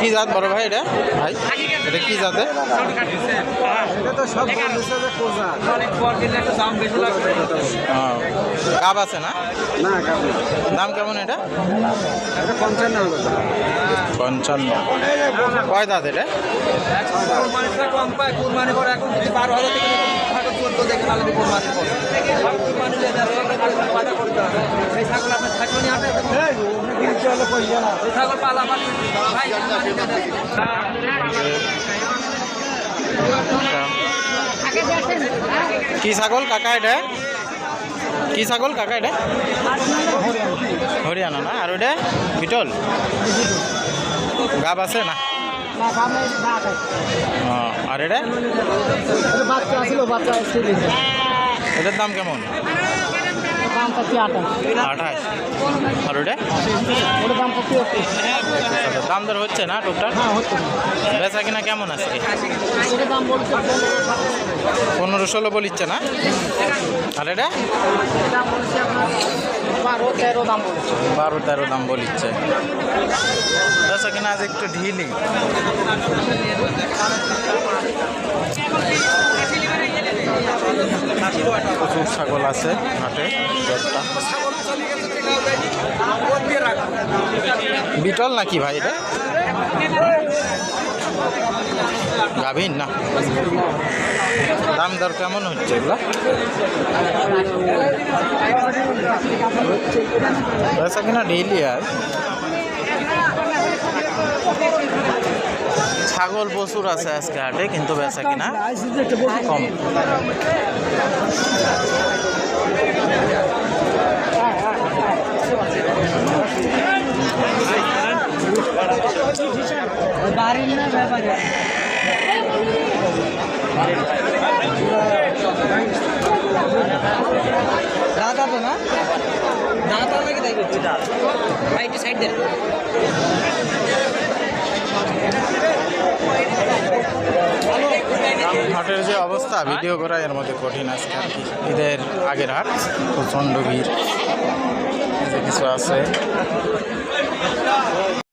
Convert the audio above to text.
কি জাত বড় ভাই এটা? ভাই, এটা কি জাতে? গাব আছে না? দাম কেমন এটা? পঞ্চান্ন। পঞ্চান্ন কয় দাঁত এটা কি ছাগল? কাকা এটা? কি ছাগল? কাকা এটা? হরিয়ানা না? আর ওটা? বিটল? গাব আছে না? আর এটা? বাচ্চা আছিল বাচ্চা এটার দাম কেমন? দাম পাচ্ছি আঠাশ। আঠাশ। আর ওটা? ওটার দাম পাচ্ছি দাম দর হচ্ছে না টুকটাক? হ্যাঁ হচ্ছে। বেচা কিনা কেমন আজকে? ওটার দাম বলছে পনেরো ষোলো বলিচ্ছে না? আর এটা? বারো তেরো দাম বলছে। বারো তেরো দাম বলিচ্ছে। বেচা কিনা আজ একটু ঢিলি প্রচুর ছাগল আছে হাটে বিটল নাকি ভাই এটা? গাভিন না? দাম দর কেমন হচ্ছে এগুলা? বেচা কিনা ডেইলি আর? ছাগল প্রচুর আছে আজকে হাটে, কিন্তু বেচা কিনা কম। বাড়ির না ব্যাপারে দাদা তো না? দাদা নাকি তাই ভাই সাইড দেন। যে অবস্থা। ভিডিও করা এর মধ্যে কঠিন আজকে আর কি। ঈদের আগের হাট, প্রচণ্ড ভিড়। কিছু আছে।